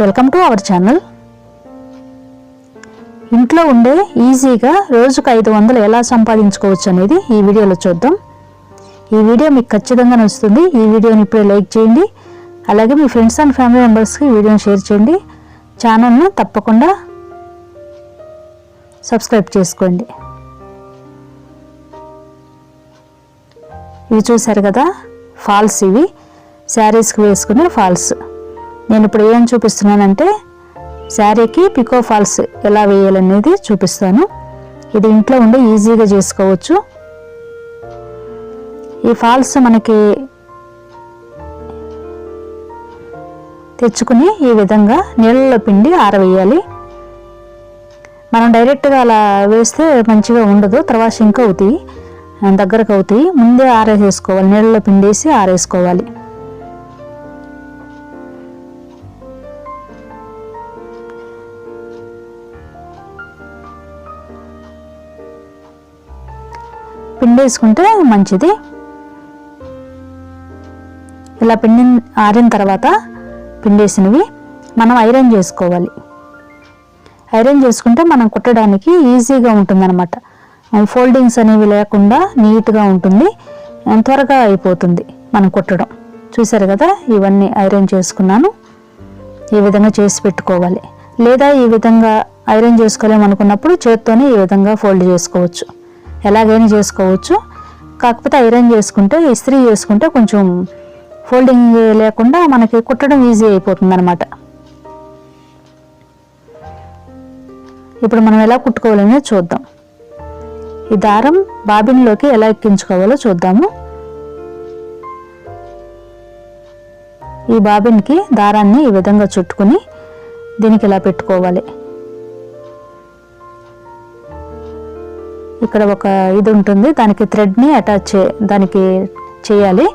Welcome to our channel ఇంట్లో ఉండే ఈజీగా రోజుకు ఐదు వందలు ఎలా సంపాదించుకోవచ్చు అనేది ఈ వీడియోలో చూద్దాం. ఈ వీడియో మీకు ఖచ్చితంగా నచ్చుతుంది. ఈ వీడియోని ఇప్పుడే లైక్ చేయండి. అలాగే మీ ఫ్రెండ్స్ అండ్ ఫ్యామిలీ మెంబర్స్కి వీడియోని షేర్ చేయండి. ఛానల్ను తప్పకుండా సబ్స్క్రైబ్ చేసుకోండి. ఇవి చూశారు కదా? ఫాల్స్ ఇవి. శారీస్కి వేసుకునే ఫాల్స్. నేను ఇప్పుడు ఏం చూపిస్తున్నానంటే శారీకి పికో ఫాల్స్ ఎలా వేయాలనేది చూపిస్తాను. ఇది ఇంట్లో ఉండి ఈజీగా చేసుకోవచ్చు. ఈ ఫాల్స్ మనకి తెచ్చుకుని ఈ విధంగా నీళ్ళలో పిండి ఆరవేయాలి. మనం డైరెక్ట్గా అలా వేస్తే మంచిగా ఉండదు. తర్వాత ఇంక అవుతాయి. దగ్గరకు అవుతాయి. ముందే ఆరేసేసుకోవాలి. నీళ్ళలో పిండేసి ఆరేసుకోవాలి. పిండేసుకుంటే మంచిది. ఇలా పిండి ఆరిన తర్వాత పిండేసినవి మనం ఐరన్ చేసుకోవాలి. ఐరన్ చేసుకుంటే మనం కుట్టడానికి ఈజీగా ఉంటుందన్నమాట. ఫోల్డింగ్స్ అనేవి లేకుండా నీట్గా ఉంటుంది. త్వరగా అయిపోతుంది మనం కుట్టడం. చూసారు కదా ఇవన్నీ ఐరన్ చేసుకున్నాను. ఈ విధంగా చేసి పెట్టుకోవాలి. లేదా ఈ విధంగా ఐరన్ చేసుకోలేము అనుకున్నప్పుడు చేత్తోనే ఈ విధంగా ఫోల్డ్ చేసుకోవచ్చు. ఎలాగైనా చేసుకోవచ్చు. కాకపోతే ఐరన్ చేసుకుంటే ఇస్త్రీ చేసుకుంటే కొంచెం ఫోల్డింగ్ లేకుండా మనకి కుట్టడం ఈజీ అయిపోతుంది అనమాట ఇప్పుడు మనం ఎలా కుట్టుకోవాలనేది చూద్దాం. ఈ దారం బాబిన్లోకి ఎలా ఎక్కించుకోవాలో చూద్దాము. ఈ బాబిన్కి దారాన్ని ఈ విధంగా చుట్టుకుని దీనికి ఇలా పెట్టుకోవాలి. ఇక్కడ ఒక ఇది ఉంటుంది. దానికి థ్రెడ్ని అటాచ్ చే దానికి చేయాలి.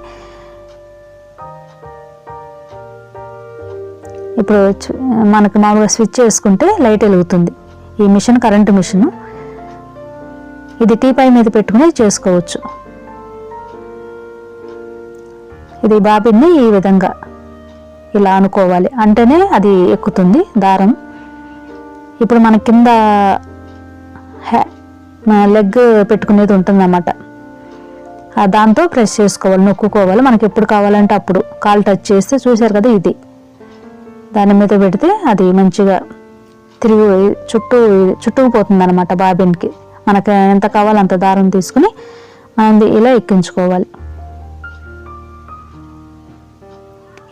ఇప్పుడు మనకు మనకి మామూలుగా స్విచ్ చేసుకుంటే లైట్ వెలుగుతుంది. ఈ మిషన్ కరెంటు మిషన్ ఇది టీపాయ్ మీద పెట్టుకుని చేసుకోవచ్చు. ఇది బాబిన్ని ఈ విధంగా ఇలా అనుకోవాలి. అంటేనే అది ఎక్కుతుంది దారం. ఇప్పుడు మన కింద హ్యా- లెగ్ పెట్టుకునేది ఉంటుందన్నమాట. ఆ దాంతో ప్రెస్ చేసుకోవాలి నొక్కుకోవాలి. మనకి ఎప్పుడు కావాలంటే అప్పుడు. కాలు టచ్ చేస్తే చూశారు కదా ఇది. దాని మీద పెడితే అది మంచిగా తిరిగి చుట్టూ చుట్టుకుపోతుంది అనమాట బాబిన్కి. మనకి ఎంత కావాలో అంత దారం తీసుకుని మనం ఇలా ఎక్కించుకోవాలి.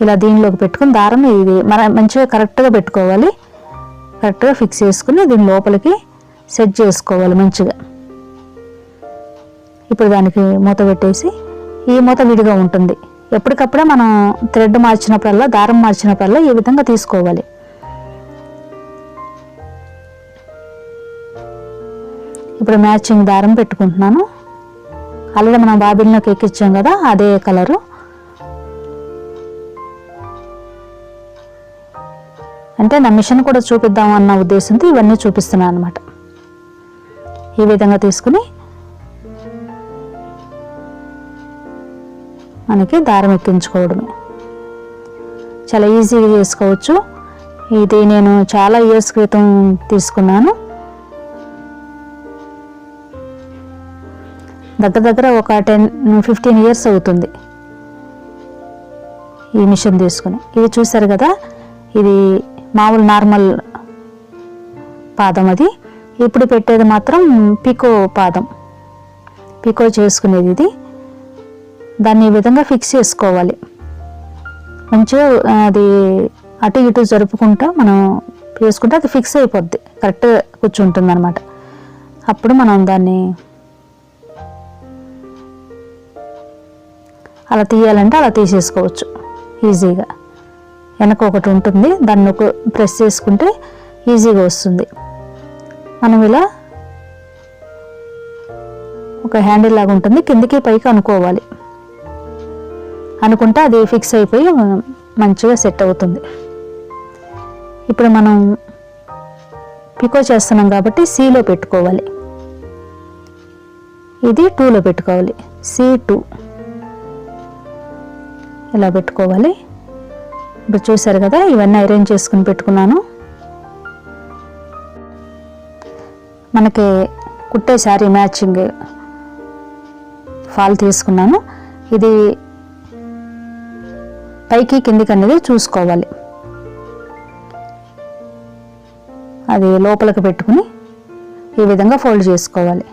ఇలా దీనిలోకి పెట్టుకుని దారం ఇది మన మంచిగా కరెక్ట్గా పెట్టుకోవాలి. కరెక్ట్గా ఫిక్స్ చేసుకుని దీని లోపలికి సెట్ చేసుకోవాలి మంచిగా. ఇప్పుడు దానికి మూత పెట్టేసి ఈ మూత విడిగా ఉంటుంది. ఎప్పటికప్పుడే మనం థ్రెడ్ మార్చినప్పుడల్లా దారం మార్చినప్పుడల్లా ఈ విధంగా తీసుకోవాలి. ఇప్పుడు మ్యాచింగ్ దారం పెట్టుకుంటున్నాను. ఆల్రెడీ మనం బాబిల్లోకి ఎక్కించాం కదా అదే కలరు. అంటే నా మిషన్ కూడా చూపిద్దాం అన్న ఉద్దేశంతో ఇవన్నీ చూపిస్తున్నాను అనమాట ఈ విధంగా తీసుకుని మనకి దారం ఎక్కించుకోవడమే. చాలా ఈజీగా చేసుకోవచ్చు. ఇది నేను చాలా ఇయర్స్ క్రితం తీసుకున్నాను. దగ్గర దగ్గర ఒక టెన్ ఫిఫ్టీన్ ఇయర్స్ అవుతుంది. ఈ మిషన్ తీసుకుని. ఇది చూసారు కదా? ఇది మామూలు నార్మల్ పాదం అది. ఇప్పుడు పెట్టేది మాత్రం పికో పాదం. పికో చేసుకునేది ఇది. దాన్ని ఈ విధంగా ఫిక్స్ చేసుకోవాలి. మంచిగా అది అటు ఇటు జరుపుకుంటా మనం వేసుకుంటే అది ఫిక్స్ అయిపోద్ది. కరెక్ట్గా కూర్చుంటుంది అనమాట అప్పుడు మనం దాన్ని అలా తీయాలంటే అలా తీసేసుకోవచ్చు. ఈజీగా వెనక ఒకటి ఉంటుంది. దాన్ని ఒక ప్రెస్ చేసుకుంటే ఈజీగా వస్తుంది. మనం ఇలా ఒక హ్యాండిల్ లాగా ఉంటుంది. కిందికి పైకి అనుకోవాలి. అనుకుంటే అది ఫిక్స్ అయిపోయి మంచిగా సెట్ అవుతుంది. ఇప్పుడు మనం పికో చేస్తున్నాం కాబట్టి సిలో పెట్టుకోవాలి. ఇది టూలో పెట్టుకోవాలి. సి టూ ఇలా పెట్టుకోవాలి. ఇప్పుడు చూసారు కదా ఇవన్నీ అరేంజ్ చేసుకుని పెట్టుకున్నాను. మనకి కుట్టే శారీ మ్యాచింగ్ ఫాల్ తీసుకున్నాను. ఇది పైకి కిందికి అనేది చూసుకోవాలి. అది లోపలికి పెట్టుకుని ఈ విధంగా ఫోల్డ్ చేసుకోవాలి.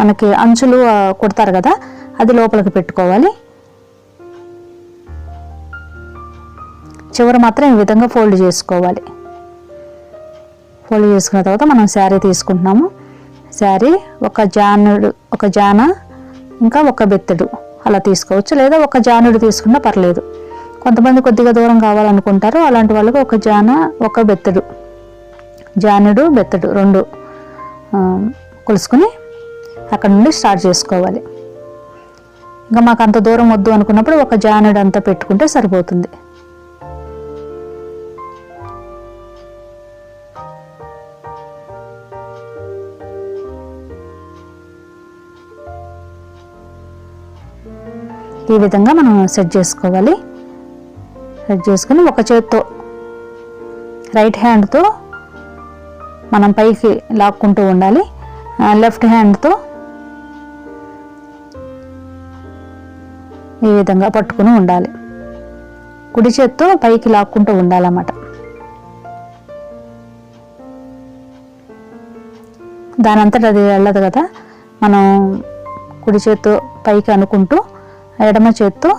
మనకి అంచులు కుడతారు కదా అది లోపలికి పెట్టుకోవాలి. చివర మాత్రం ఈ విధంగా ఫోల్డ్ చేసుకోవాలి. ఫోల్డ్ చేసుకున్న తర్వాత మనం శారీ తీసుకుంటున్నాము. శారీ ఒక జానుడు ఒక జాన ఇంకా ఒక బెత్తడు అలా తీసుకోవచ్చు. లేదా ఒక జానుడు తీసుకున్నా పర్లేదు. కొంతమంది కొద్దిగా దూరం కావాలనుకుంటారు. అలాంటి వాళ్ళకి ఒక జాన ఒక బెత్తడు. జానుడు బెత్తడు రెండు కొలుసుకుని అక్కడ నుండి స్టార్ట్ చేసుకోవాలి. ఇంకా మాకు అంత దూరం వద్దు అనుకున్నప్పుడు ఒక జానుడు అంతా పెట్టుకుంటే సరిపోతుంది. ఈ విధంగా మనం సెట్ చేసుకోవాలి. సెట్ చేసుకుని ఒక చేత్తో రైట్ హ్యాండ్తో మనం పైకి లాక్కుంటూ ఉండాలి. లెఫ్ట్ హ్యాండ్తో ఈ విధంగా పట్టుకుని ఉండాలి. కుడి చేత్తో పైకి లాక్కుంటూ ఉండాలన్నమాట. దాని అది వెళ్ళదు కదా. మనం కుడి చేత్తో పైకి అనుకుంటూ ఎడమ చేత్తో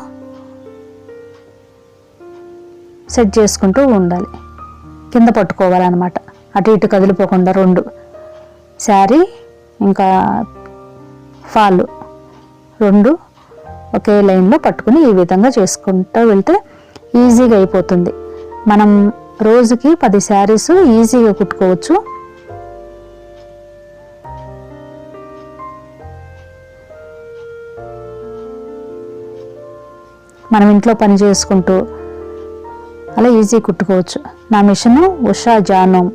సెట్ చేసుకుంటూ ఉండాలి. కింద పట్టుకోవాలన్నమాట. అటు ఇటు కదిలిపోకుండా రెండు. శారీ ఇంకా ఫాల్. రెండు ఒకే లైన్లో పట్టుకుని ఈ విధంగా చేసుకుంటూ వెళ్తే ఈజీగా అయిపోతుంది. మనం రోజుకి పది శారీస్ ఈజీగా కుట్టుకోవచ్చు. మనం ఇంట్లో పని చేసుకుంటూ అలా ఈజీ కుట్టుకోవచ్చు. నా మిషన్ ఉషా జానోమ్.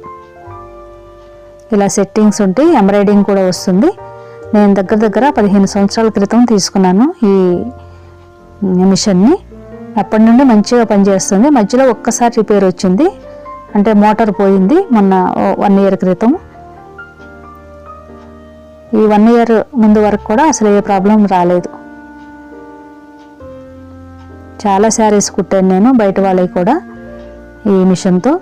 ఇలా సెట్టింగ్స్ ఉంటే ఎంబ్రాయిడింగ్ కూడా వస్తుంది. నేను దగ్గర దగ్గర పదిహేను సంవత్సరాల క్రితం తీసుకున్నాను ఈ మిషన్ని. అప్పటి నుండి మంచిగా పనిచేస్తుంది. మధ్యలో ఒక్కసారి రిపేర్ వచ్చింది. అంటే మోటార్ పోయింది మొన్న వన్ ఇయర్ క్రితం. ఈ వన్ ఇయర్ ముందు వరకు కూడా అసలు ఏ ప్రాబ్లం రాలేదు. చాలా శారీస్ కుట్టాను నేను బయట వాళ్ళవి కూడా ఈ మిషన్తో.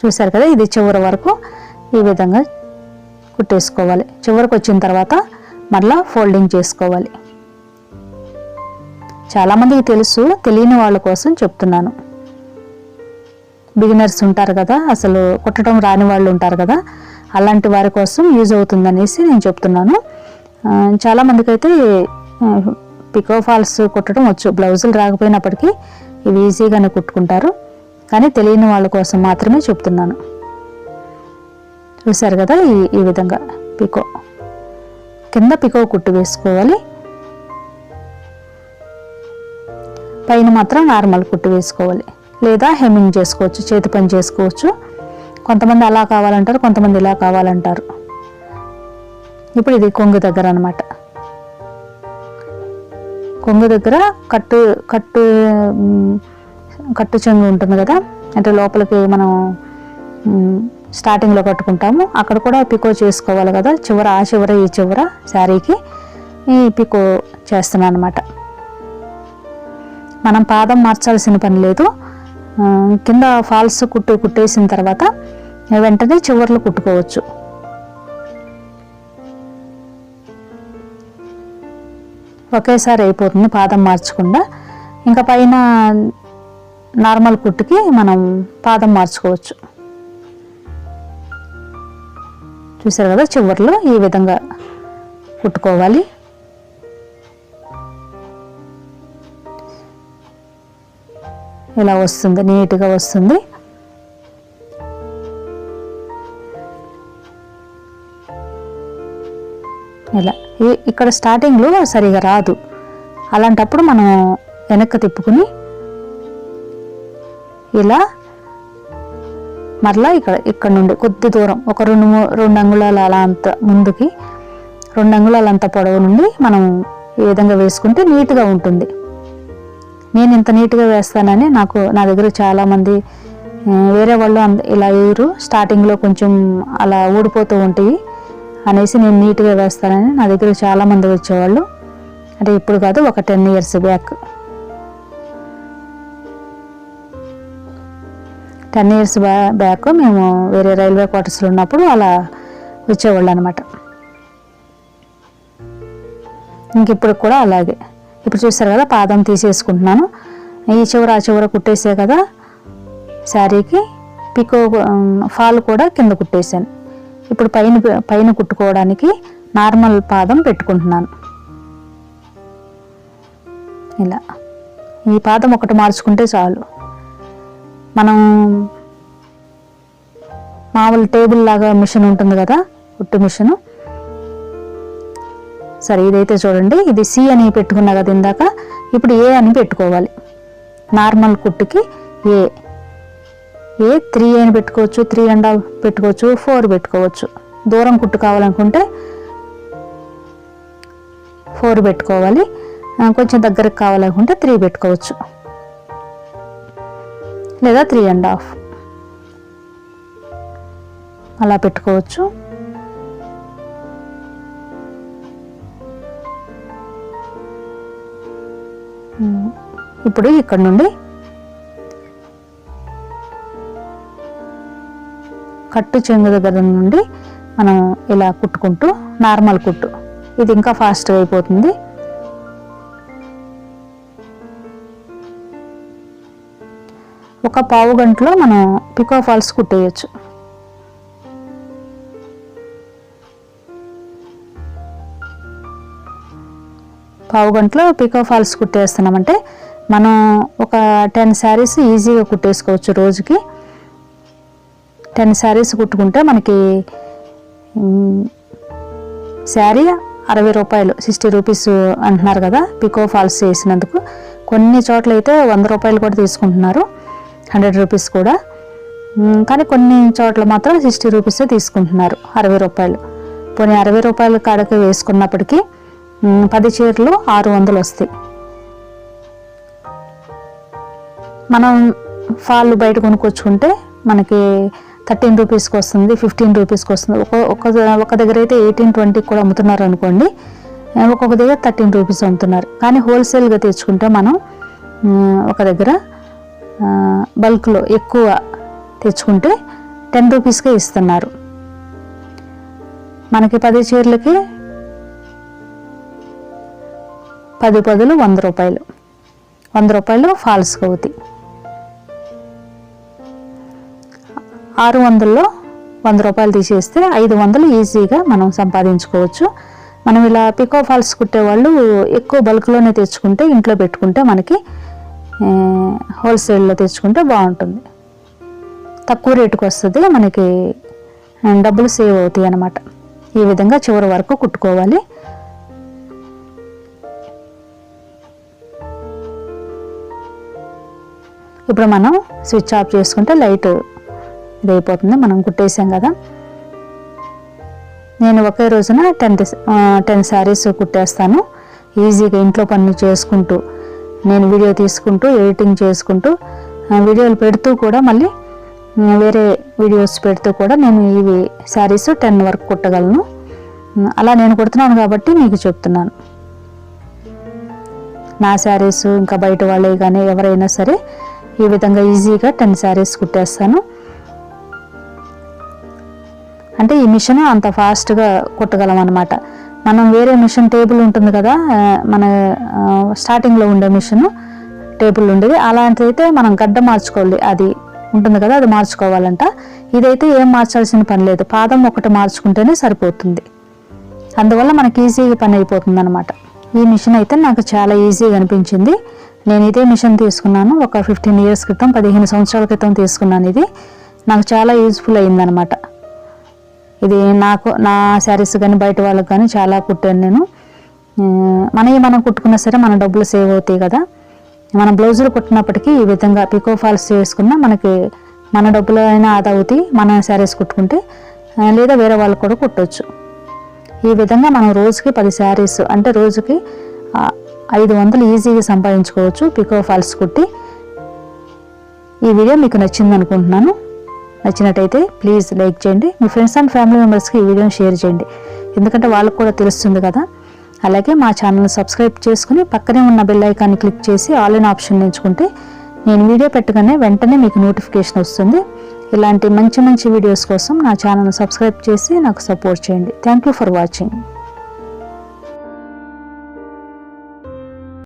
చూసారు కదా ఇది చివరి వరకు ఈ విధంగా కుట్టేసుకోవాలి. చివరికి వచ్చిన తర్వాత మళ్ళా ఫోల్డింగ్ చేసుకోవాలి. చాలామందికి తెలుసు తెలియని వాళ్ళ కోసం చెప్తున్నాను. బిగినర్స్ ఉంటారు కదా అసలు కుట్టడం రాని వాళ్ళు ఉంటారు కదా అలాంటి వారి కోసం యూజ్ అవుతుందనేసి నేను చెప్తున్నాను. చాలామందికి అయితే పికో ఫాల్స్ కుట్టడం వచ్చు. బ్లౌజులు రాకపోయినప్పటికీ ఇవి ఈజీగానే కుట్టుకుంటారు. కానీ తెలియని వాళ్ళ కోసం మాత్రమే చెప్తున్నాను. చూసారు కదా ఈ ఈ విధంగా పికో. కింద పికో కుట్టు వేసుకోవాలి. పైన మాత్రం నార్మల్ కుట్టు వేసుకోవాలి. లేదా హెమ్మింగ్ చేసుకోవచ్చు చేతి పని చేసుకోవచ్చు. కొంతమంది అలా కావాలంటారు కొంతమంది ఇలా కావాలంటారు. ఇప్పుడు ఇది కొంగు దగ్గర అనమాట కొంగు దగ్గర కట్టు కట్టు కట్టు చెంగు ఉంటుంది కదా? అంటే లోపలికి మనం స్టార్టింగ్లో కట్టుకుంటాము. అక్కడ కూడా పికో చేసుకోవాలి కదా? చివర ఆ చివర ఈ చివర శారీకి ఈ పికో చేస్తున్నాను అనమాట మనం పాదం మార్చాల్సిన పని లేదు. కింద ఫాల్స్ కుట్టు కుట్టేసిన తర్వాత వెంటనే చివర్లు కుట్టుకోవచ్చు. ఒకేసారి అయిపోతుంది పాదం మార్చకుండా. ఇంకా పైన నార్మల్ కుట్టుకి మనం పాదం మార్చుకోవచ్చు. చూసారు కదా చివర్లో ఈ విధంగా కుట్టుకోవాలి. ఇలా వస్తుంది నీట్గా వస్తుంది. ఇలా. ఇక్కడ స్టార్టింగ్లో సరిగా రాదు. అలాంటప్పుడు మనం వెనక్కి తిప్పుకుని ఇలా మరలా ఇక్కడ ఇక్కడ నుండి కొద్ది దూరం ఒక రెండు మూ- రెండు అంగుళాలు అలా అంత ముందుకి రెండు అంగుళాలు అంత పొడవు నుండి మనం ఈ విధంగా వేసుకుంటే నీట్గా ఉంటుంది. నేను ఇంత నీట్గా వేస్తానని నాకు నా దగ్గర చాలామంది వేరే వాళ్ళు అంద- ఇలా వేయరు. స్టార్టింగ్లో కొంచెం అలా ఊడిపోతూ ఉంటాయి. అనేసి నేను నీట్గా వేస్తానని నా దగ్గర చాలామంది వచ్చేవాళ్ళు. అంటే ఇప్పుడు కాదు ఒక ten years back. Ten years బ్యా బ్యాక్ మేము వేరే రైల్వే క్వార్టర్స్లో ఉన్నప్పుడు అలా వచ్చేవాళ్ళు అనమాట ఇంక ఇప్పుడు కూడా అలాగే. ఇప్పుడు చూస్తారు కదా పాదం తీసేసుకుంటున్నాను. ఈ చివర ఆ చివర కుట్టేసే కదా శారీకి పికో ఫాల్ కూడా కింద కుట్టేశాను. ఇప్పుడు పైన పైన కుట్టుకోవడానికి నార్మల్ పాదం పెట్టుకుంటున్నాను. ఇలా. ఈ పాదం ఒకటి మార్చుకుంటే చాలు. మనం మామూలు టేబుల్ లాగా మిషన్ ఉంటుంది కదా కుట్టు మిషను. సరే ఇదైతే చూడండి. ఇది సి అని పెట్టుకున్నా కదా ఇందాక. ఇప్పుడు ఏ అని పెట్టుకోవాలి. నార్మల్ కుట్టుకి ఏ. ఏ త్రీ అని పెట్టుకోవచ్చు త్రీ అండ్ హాఫ్ పెట్టుకోవచ్చు ఫోర్ పెట్టుకోవచ్చు. దూరం కుట్టు కావాలనుకుంటే ఫోర్ పెట్టుకోవాలి. కొంచెం దగ్గరకు కావాలనుకుంటే త్రీ పెట్టుకోవచ్చు. లేదా త్రీ అండ్ హాఫ్ అలా పెట్టుకోవచ్చు. ఇప్పుడు ఇక్కడ నుండి కట్టు చెంగు దగ్గర నుండి మనం ఇలా కుట్టుకుంటూ నార్మల్ కుట్టు. ఇది ఇంకా ఫాస్ట్గా అయిపోతుంది. ఒక పావు గంటలో మనం పికో ఫాల్స్ కుట్టేయచ్చు. పావు గంటలో పికో ఫాల్స్ కుట్టేస్తున్నామంటే మనం ఒక టెన్ శారీస్ ఈజీగా కుట్టేసుకోవచ్చు రోజుకి. టెన్ శారీస్ కుట్టుకుంటే మనకి శారీ అరవై రూపాయలు సిక్స్టీ రూపీస్ అంటున్నారు కదా పికో ఫాల్స్ చేసినందుకు కొన్ని చోట్ల అయితే వంద రూపాయలు కూడా తీసుకుంటున్నారు హండ్రెడ్ రూపీస్ కూడా. కానీ కొన్ని చోట్ల మాత్రం సిక్స్టీ రూపీసే తీసుకుంటున్నారు అరవై రూపాయలు. పోనీ అరవై రూపాయల కాడకి వేసుకున్నప్పటికీ పది చీరలు ఆరు వందలు వస్తాయి. మనం ఫాల్ బయట కొనుక్కొచ్చుకుంటే మనకి థర్టీన్ రూపీస్కి వస్తుంది ఫిఫ్టీన్ రూపీస్కి వస్తుంది. ఒక ఒక ఒక దగ్గర అయితే ఎయిటీన్ ట్వంటీకి కూడా అమ్ముతున్నారు అనుకోండి. ఒక్కొక్క దగ్గర థర్టీన్ రూపీస్ అమ్ముతున్నారు. కానీ హోల్సేల్గా తెచ్చుకుంటే మనం ఒక దగ్గర బల్క్లో ఎక్కువ తెచ్చుకుంటే టెన్ రూపీస్కే ఇస్తున్నారు. మనకి పది చీరలకి పది పదులు వంద రూపాయలు. వంద రూపాయలు ఫాల్స్కి అవుతాయి ఆరు వందల్లో వంద రూపాయలు తీసేస్తే ఐదు వందలు ఈజీగా మనం సంపాదించుకోవచ్చు. మనం ఇలా పికో ఫాల్స్ కుట్టేవాళ్ళు ఎక్కువ బల్క్లోనే తెచ్చుకుంటే ఇంట్లో పెట్టుకుంటే మనకి హోల్సేల్లో తెచ్చుకుంటే బాగుంటుంది. తక్కువ రేటుకి వస్తుంది మనకి డబ్బులు సేవ్ అవుతాయి అన్నమాట. ఈ విధంగా చివరి వరకు కుట్టుకోవాలి. ఇప్పుడు మనం స్విచ్ ఆఫ్ చేసుకుంటే లైట్ ఇది అయిపోతుంది మనం కుట్టేసాం కదా. నేను ఒకే రోజున టెన్ టెన్ శారీస్ కుట్టేస్తాను. ఈజీగా ఇంట్లో పనులు చేసుకుంటూ నేను వీడియో తీసుకుంటూ ఎడిటింగ్ చేసుకుంటూ వీడియోలు పెడుతూ కూడా మళ్ళీ వేరే వీడియోస్ పెడుతూ కూడా నేను ఇవి శారీస్ టెన్ వరకు కుట్టగలను. అలా నేను కుడుతున్నాను కాబట్టి మీకు చెప్తున్నాను. నా శారీస్ ఇంకా బయట వాళ్ళే కానీ ఎవరైనా సరే ఈ విధంగా ఈజీగా టెన్ శారీస్ కుట్టేస్తాను. అంటే ఈ మిషన్ అంత ఫాస్ట్గా కుట్టగలం అనమాట మనం వేరే మిషన్ టేబుల్ ఉంటుంది కదా మన స్టార్టింగ్లో ఉండే మిషన్ టేబుల్ ఉండేది. అలాంటిదైతే మనం గడ్డ మార్చుకోవాలి. అది ఉంటుంది కదా అది మార్చుకోవాలంట. ఇదైతే ఏం మార్చాల్సిన పని లేదు. పాదం ఒకటి మార్చుకుంటేనే సరిపోతుంది. అందువల్ల మనకి ఈజీగా పని అయిపోతుంది అనమాట ఈ మిషన్ అయితే నాకు చాలా ఈజీగా అనిపించింది. నేను ఇదే మిషన్ తీసుకున్నాను. ఒక ఫిఫ్టీన్ ఇయర్స్ క్రితం పదిహేను సంవత్సరాల క్రితం తీసుకున్నాను ఇది. నాకు చాలా యూజ్ఫుల్ అయిందనమాట ఇది నాకు నా శారీస్ కానీ బయట వాళ్ళకి కానీ చాలా కుట్టాను నేను. మనవి మనం కుట్టుకున్నా సరే మన డబ్బులు సేవ్ అవుతాయి కదా. మన బ్లౌజులు కుట్టినప్పటికీ ఈ విధంగా పికో ఫాల్స్ చేసుకున్నా మనకి మన డబ్బులు అయినా ఆదా అవుతాయి మన శారీస్ కుట్టుకుంటే. లేదా వేరే వాళ్ళకి కూడా కుట్టవచ్చు ఈ విధంగా మనం రోజుకి పది శారీస్ అంటే రోజుకి ఐదు వందలు ఈజీగా సంపాదించుకోవచ్చు పికో ఫాల్స్ కుట్టి. ఈ వీడియో మీకు నచ్చింది అనుకుంటున్నాను నచ్చినట్టయితే ప్లీజ్ లైక్ చేయండి. మీ ఫ్రెండ్స్ అండ్ ఫ్యామిలీ మెంబర్స్కి ఈ వీడియోని షేర్ చేయండి. ఎందుకంటే వాళ్ళకు కూడా తెలుస్తుంది కదా. అలాగే మా ఛానల్ని సబ్స్క్రైబ్ చేసుకుని పక్కనే ఉన్న బెల్ ఐకాన్ని క్లిక్ చేసి ఆల్ ఇన్ ఆప్షన్ ఎంచుకుంటే నేను వీడియో పెట్టగానే వెంటనే మీకు నోటిఫికేషన్ వస్తుంది. ఇలాంటి మంచి మంచి వీడియోస్ కోసం నా ఛానల్ని సబ్స్క్రైబ్ చేసి నాకు సపోర్ట్ చేయండి. Thank you for watching